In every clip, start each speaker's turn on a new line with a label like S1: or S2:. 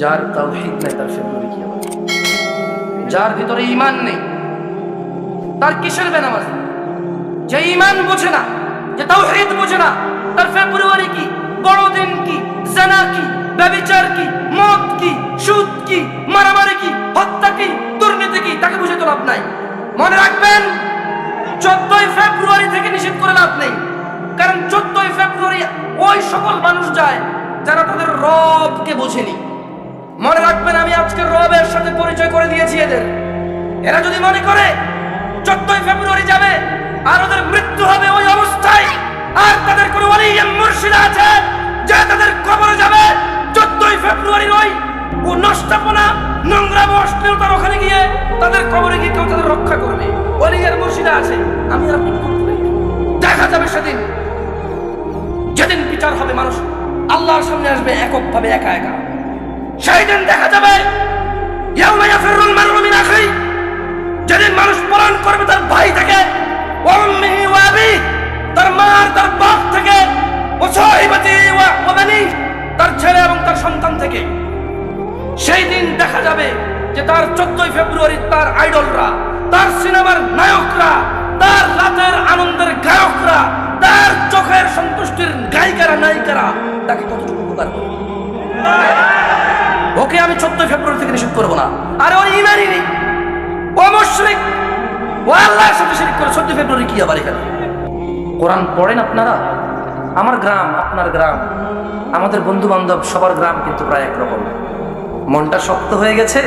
S1: যার তাওহীদ নাই তার ফেব্রুয়ারি কি হবে যার ভিতরে ঈমান নেই, তার কিসের বেনামাজ? যে ঈমান বোঝে না, যে তাওহীদ বোঝে না, তার ফেব্রুয়ারি কি? বড়দিন কি? জানা কি? ব্যভিচার কি? মদ কি? সুদ কি? মারামারি কি? হত্যা কি? দুর্নীতি কি? তাকে বুঝে তো লাভ নাই। মনে রাখবেন, চোদ্দই ফেব্রুয়ারি থেকে নিষেধ করে লাভ নেই। কারণ চোদ্দই ফেব্রুয়ারি ওই সকল মানুষ যায় যারা তাদের রবকে বোঝেনি। মনে রাখবেন, আমি আজকে রবের সাথে পরিচয় করে দিয়েছি এদের। এরা যদি মনে করে চোদ্দই ফেব্রুয়ারি যাবে আর ওদের মৃত্যু হবে ওই অবস্থায়, আর তাদের কোনো অলিয়াম মুর্শিদ আছে যে তাদের কবরে যাবে, চোদ্দই ফেব্রুয়ারির ওই ও নষ্টপনা নোংরা অশ্লীলতার ওখানে গিয়ে তাদের কবরে গিয়ে কেউ তাদের রক্ষা করবে। অলিয়ার মুর্শিদা আছে, আমি আর দেখা যাবে সেদিন, যেদিন বিচার হবে মানুষ আল্লাহর সামনে আসবে এককভাবে একা একা। সেই দিন দেখা যাবে যেদিন মানুষ পলায়ন করবে তার ভাই থেকে তার মা তার বাপ থেকে তার ছেলে এবং তার সন্তান থেকে। সেই দিন দেখা যাবে যে তার চোদ্দই ফেব্রুয়ারি তার আইডলরা, তার সিনেমার নায়করা, তার রাতের আনন্দের গায়করা তার চোখের সন্তুষ্টির গায়িকারা, নায়িকারা তাকে কতটুকু উপকার করবে ওকে আমি চোদ্দই ফেব্রুয়ারি থেকে নিষেধ করব না। আরে ওই ইমানই নেই। ও মুশরিক। ও আল্লাহর সাথে শিরিক করে চোদ্দ ফেব্রুয়ারি কি আবার এখানে? কোরআন পড়েন আপনারা? আমার গ্রাম, আপনার গ্রাম। আমাদের বন্ধু বান্ধব সবার গ্রাম কিন্তু প্রায় একরকম। মনটা শক্ত হয়ে গেছে।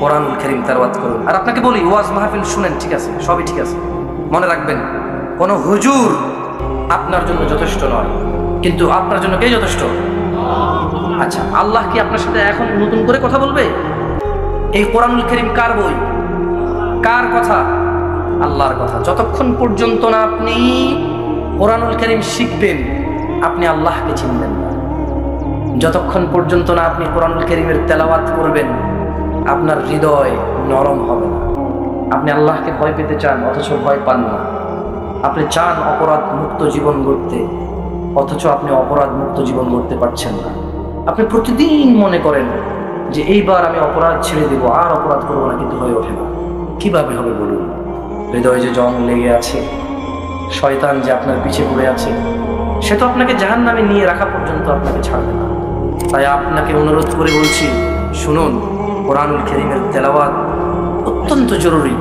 S1: কোরআনুল করিম তেলাওয়াত করুন। আর আপনাকে বলি, ওয়াজ মাহফিল শুনেন, ঠিক আছে? সবই ঠিক আছে। মনে রাখবেন কোন হুজুর আপনার জন্য যথেষ্ট নয়। কিন্তু আপনার জন্য কে যথেষ্ট? আচ্ছা আল্লাহ কি আপনার সাথে এখন নতুন করে কথা বলবে? এই কোরআনুল করিম কার বই? কার কথা? আল্লাহর কথা। যতক্ষণ পর্যন্ত না আপনি কোরআনুল করিম শিখবেন, আপনি আল্লাহকে চিনবেন না। যতক্ষণ পর্যন্ত না আপনি কোরআনুল করিমের তেলাওয়াত করবেন, আপনার হৃদয় নরম হবে না। আপনি আল্লাহকে ভয় পেতে চান, অথচ ভয় পান না। আপনি চান অপরাধ মুক্ত জীবন গড়তে, অথচ আপনি অপরাধ মুক্ত জীবন গড়তে পারছেন না। আপনি প্রতিদিন মনে করেন যে এইবার আমি অপরাধ ছেড়ে দেব, আর অপরাধ করব না, কিন্তু হয়ে ওঠে না। কীভাবে হবে বলুন? হৃদয়ে যে জং লেগে আছে, শয়তান যে আপনার পিছে পড়ে আছে, সে তো আপনাকে জাহান নামে নিয়ে রাখা পর্যন্ত আপনাকে ছাড়বে না। তাই আপনাকে অনুরোধ করে বলছি, শুনুন, কোরআনুল করিমের তেলাওয়াত অত্যন্ত জরুরি,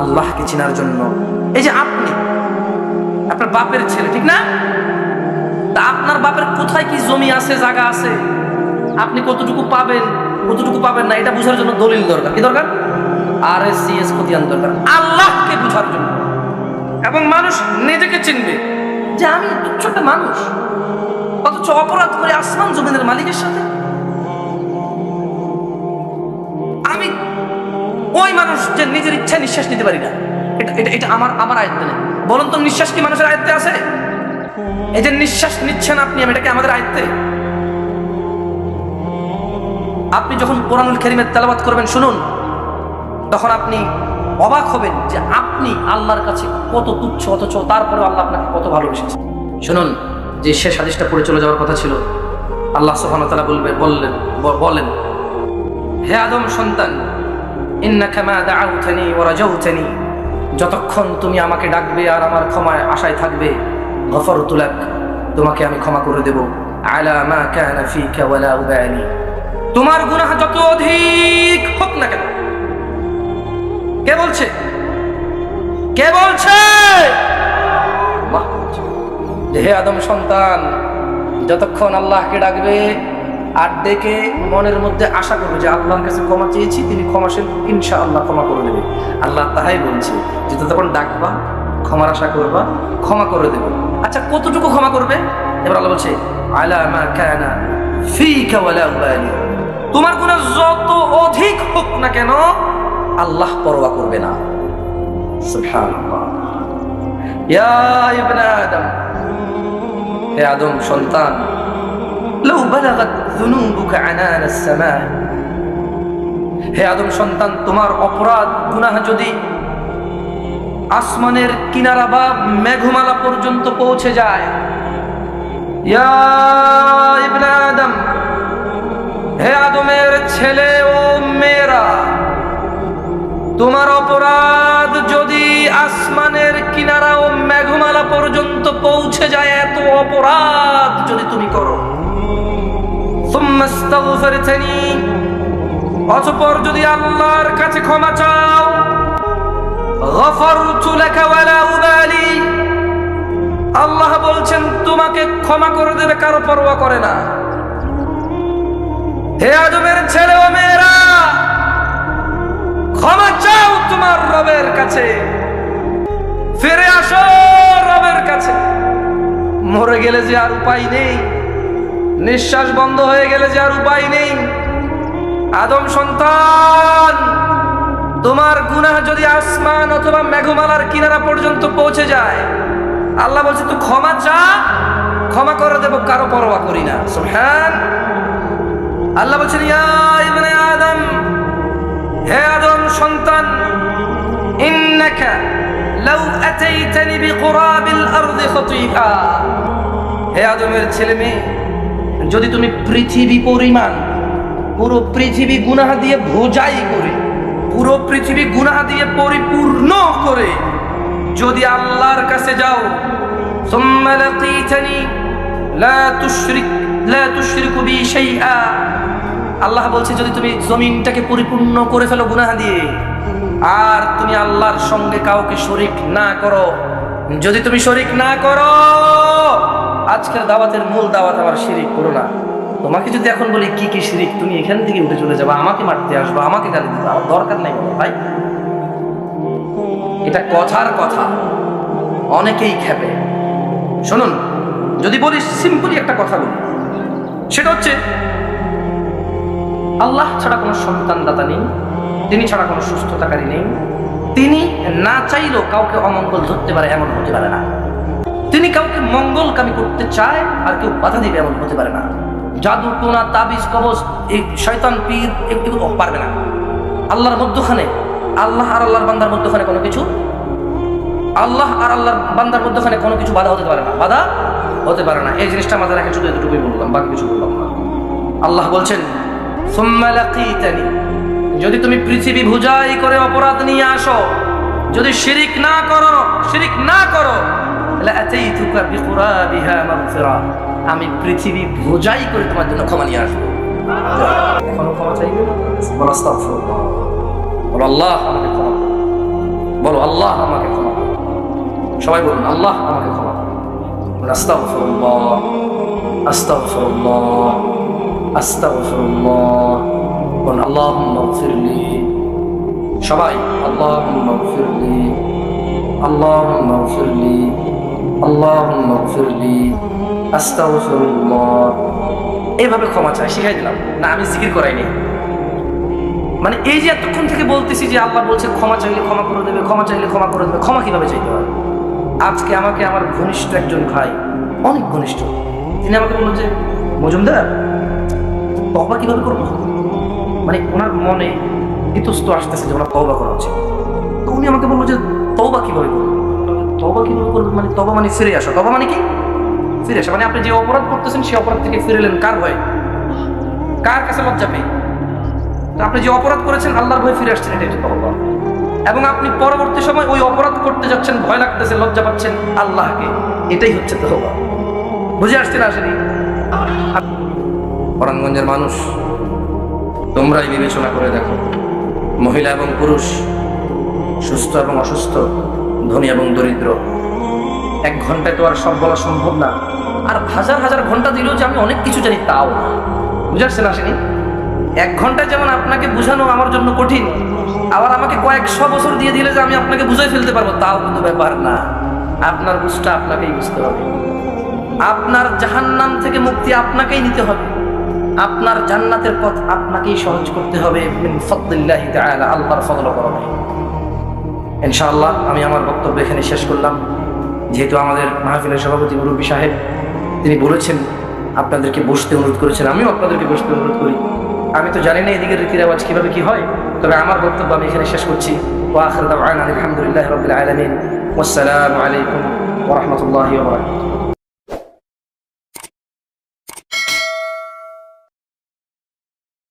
S1: আল্লাহকে চেনার জন্য। এই যে আপনি আপনার বাপের ছেলে, ঠিক না? তা আপনার বাপের কোথায় কি জমি আছে, জায়গা আছে? আপনি কতটুকু পাবেন কতটুকু পাবেন না, এটা বোঝার জন্য দলিল দরকার। কি দরকার? আর এস সি এস খতিয়ান দরকার। আল্লাহকে বোঝার জন্য। এবং মানুষ নিজেকে চিনবে যে আমি একটা মানুষ। অথচ অপরাধ করে আসমান জমিনের মালিকের সাথে। আমি ওই মানুষ যে নিজের ইচ্ছা নিঃশ্বাস নিতে পারি না। এটা এটা আমার আমার আয়ত্তে নেই। বলুন তো, নিঃশ্বাস কি মানুষের আয়ত্তে আছে? এই যে নিঃশ্বাস নিচ্ছেন আপনি এটাকে আমাদের আয়ত্তে। আপনি যখন কোরআনুল করিমের তেলাবাত করবেন, শুনুন, তখন আপনি অবাক হবেন যে আপনি আল্লাহর কাছে কত তুচ্ছ, অথচ তারপরে আল্লাহ আপনাকে কত ভালোবেসেছে শুনুন, যে শেষ হাদিসটা পড়ে চলে যাওয়ার কথা ছিল, আল্লাহ তাআলা বলবে, বললেন বলেন, হে আদম সন্তান, ইন্নাকা মা দাআউতানি ওয়া রাজাউতানি। যতক্ষণ তুমি আমাকে ডাকবে আর আমার ক্ষমায় আশায় থাকবে, গফর লাক তোমাকে আমি ক্ষমা করে দেব। আলা মা কানা ফিকা ওয়ালা উবালি। তোমার গুনাহ যত অধিক হোক না কেন। কে বলছে? কে বলছে। হে আদম সন্তান, যতক্ষণ আল্লাহকে ডাকবে আর ডেকে মনের মধ্যে আশা করবে যে আল্লাহর কাছে ক্ষমা চেয়েছি, তিনি ক্ষমাশীল ইনশা আল্লাহ ক্ষমা করে দেবে। আল্লাহ তাহাই বলছে যে তখন ডাকবা, ক্ষমার আশা করবা, ক্ষমা করে দেবে। আচ্ছা কতটুকু ক্ষমা করবে? এবার আল্লাহ বলছে উবালি। তোমার গুনাহ যত অধিক হোক না কেন, আল্লাহ পরোয়া করবে না। আদম, সন্তান لو بلغت ذنوبك عنان السماء হে আদম সন্তান তোমার অপরাধ গুনাহ যদি আসমানের কিনারা বা মেঘমালা পর্যন্ত পৌঁছে যায় ইয়া ইবনে আদম হে আদমের ছেলে ও মেয়েরা তোমার অপরাধ যদি আসমানের কিনারা ও মেঘমালা পর্যন্ত পৌঁছে যায় এত অপরাধ যদি তুমি করো ثم استغفرتني অতপর যদি আল্লাহর কাছে ক্ষমা চাও আল্লাহ বলছেন, তোমাকে ক্ষমা করে দেবে, কারও পরোয়া করে না। হে আজমের ছেলে ও মেয়েরা, ক্ষমা চাও তোমার রবের কাছে। ফিরে আসো রবের কাছে। মরে গেলে যে আর উপায় নেই। নিঃশ্বাস বন্ধ হয়ে গেলে যে আর উপায় নেই। আদম সন্তান, তোমার গুনাহ যদি আসমান অথবা মেঘমালার কিনারা পর্যন্ত পৌঁছে যায়, আল্লাহ বলছে, তুই ক্ষমা চা, ক্ষমা করে দেব, কারও পরোয়া করি না। সুবহান। আল্লাহ বলছেন আদম, হে আদম সন্তান, ইন্নাকা লাউ আতাইতানি বিকুরাবিল আরদি খতিআ হে আদমের ছেলে মেয়ে যদি তুমি পৃথিবী পরিমাণ, পুরো পৃথিবী গুনাহ দিয়ে ভোজাই করে, পুরো পৃথিবী গুনাহ দিয়ে পরিপূর্ণ করে, যদি আল্লাহর কাছে যাও আল্লাহ বলছে, যদি তুমি জমিনটাকে পরিপূর্ণ করে ফেলো গুনাহ দিয়ে, আর তুমি আল্লাহর সঙ্গে কাউকে শরিক না করো, যদি তুমি শরিক না করো আজকের দাওয়াতের মূল দাওয়াত আমার শিরিক, করো না। তোমাকে যদি এখন বলি, কি কি শিরিক? তুমি এখান থেকে উঠে চলে যাবে, আমাকে মারতে আসব, আমাকে গালি দিবে, আমার দরকার নাই ভাই। এটা কথার কথা। অনেকেই খেপে। শুনুন, যদি বলি সিম্পলি একটা কথা বলি, সেটা হচ্ছে, আল্লাহ ছাড়া কোনো সন্তান দাতা নেই, তিনি ছাড়া কোনো সুস্থতাকারী নেই, তিনি না চাইলেও কাউকে অমঙ্গল ধরতে পারে, এমন হতে পারে না। তিনি কাউকে মঙ্গল মঙ্গলকামী করতে চায় আর কেউ বাধা দিবে এমন হতে পারে না। জাদু টোনা তাবিজ, কবজ, এই শয়তান, পীর, এগুলো পারবে না। আল্লাহর মধ্যখানে, আল্লাহ আর আল্লাহর বান্দার মধ্যখানে কোনো কিছু আল্লাহ আর আল্লাহর বান্দার মধ্যখানে কোনো কিছু বাধা হতে পারে না। বাধা হতে পারে না। এই জিনিসটা মাথায় রেখে শুধু এতটুকুই বললাম, বাকি কিছু বললাম না। আল্লাহ বলছেন যদি তুমি পৃথিবী ভুজাই করে অপরাধ নিয়ে আসো, যদি শিরিক না করো, শিরিক না করো আমি পৃথিবী ভুজাই করে তোমার জন্য ক্ষমা নিয়ে আসব এখনও ক্ষমা চাইবে বলো আস্তাগফিরুল্লাহ বলো আল্লাহ আমাকে ক্ষমা করো। বলো আল্লাহ আমাকে ক্ষমা করো। সবাই বলুন আল্লাহ আমাকে ক্ষমা করো। বলুন, আস্তাগফিরুল্লাহ আস্তাগফিরুল্লাহ আস্তাগফিরুল্লাহ বলুন আল্লাহুম্মা গফিরলি সবাই আল্লাহুম্মা গফিরলি আল্লাহুম্মা গফিরলি আল্লাহুম্মা গফিরলি, আস্তাগফিরুল্লাহ। এইভাবে ক্ষমা চাই, শিখাই দিলাম। না, আমি জিকির করাইনি। মানে এই যে এতক্ষণ থেকে বলতেছি যে আল্লাহ বলছে ক্ষমা চাইলে ক্ষমা করে দেবে, ক্ষমা চাইলে ক্ষমা করে দেবে, ক্ষমা কীভাবে চাইতে হয়? আজকে আমাকে আমার ঘনিষ্ঠ একজন ভাই, অনেক ঘনিষ্ঠ, তিনি আমাকে বলল যে, মজুমদার তবা কীভাবে করব? মানে ওনার মনে ইতস্ত আসতেছে যে ওনার তবা করা উচিত। উনি আমাকে বলল যে তবা কীভাবে করব? তবা কীভাবে করব মানে তবা মানে ফিরে আসা। তবা মানে কি? ফিরে আসা। মানে আপনি যে অপরাধ করতেছেন সেই অপরাধ থেকে ফিরে এলেন কার ভয়? কার কাছে লজ্জা পেয়ে? তো আপনি যে অপরাধ করেছেন, আল্লাহর ভয়ে ফিরে আসছেন, এটা তওবা এবং আপনি পরবর্তী সময় ওই অপরাধ করতে যাচ্ছেন, ভয় লাগতেছে, লজ্জা পাচ্ছেন আল্লাহকে। এটাই হচ্ছে তওবা। বুঝে আসছেন, আসেনি? পরাণগঞ্জের মানুষ, তোমরাই বিবেচনা করে দেখো। মহিলা এবং পুরুষ, সুস্থ এবং অসুস্থ ধনী এবং দরিদ্র। এক ঘন্টায় তো আর সব বলা সম্ভব না। আর হাজার হাজার ঘণ্টা দিলেও যে আমি অনেক কিছু জানি তাও না। বুঝে আসেনি? এক ঘন্টায় যেমন আপনাকে বোঝানো আমার জন্য কঠিন, আবার আমাকে কয়েকশো বছর দিয়ে দিলে যে আমি আপনাকে বুঝাই ফেলতে পারব, তাও কিন্তু ব্যাপার না। আপনার বুঝটা আপনাকেই বুঝতে হবে। আপনার জাহান্নাম থেকে মুক্তি আপনাকেই নিতে হবে। আপনার জান্নাতের পথ আপনাকেই সহজ করতে হবে। আল্লাহর ফজল করবে ইনশাআল্লাহ আমি আমার বক্তব্য এখানে শেষ করলাম। যেহেতু আমাদের মাহফিলের সভাপতি মুরব্বী সাহেব, তিনি বলেছেন, আপনাদেরকে বসতে অনুরোধ করেছেন, আমিও আপনাদেরকে বসতে অনুরোধ করি। আমি তো জানি না এদিকে রীতি রেওয়াজ কীভাবে কী হয়, তবে আমার বক্তব্য আমি এখানে শেষ করছি। ও আলহামদুলিল্লাহ রবিল আলমিন। আসসালামু আলাইকুম ওরহমতুল্লাহ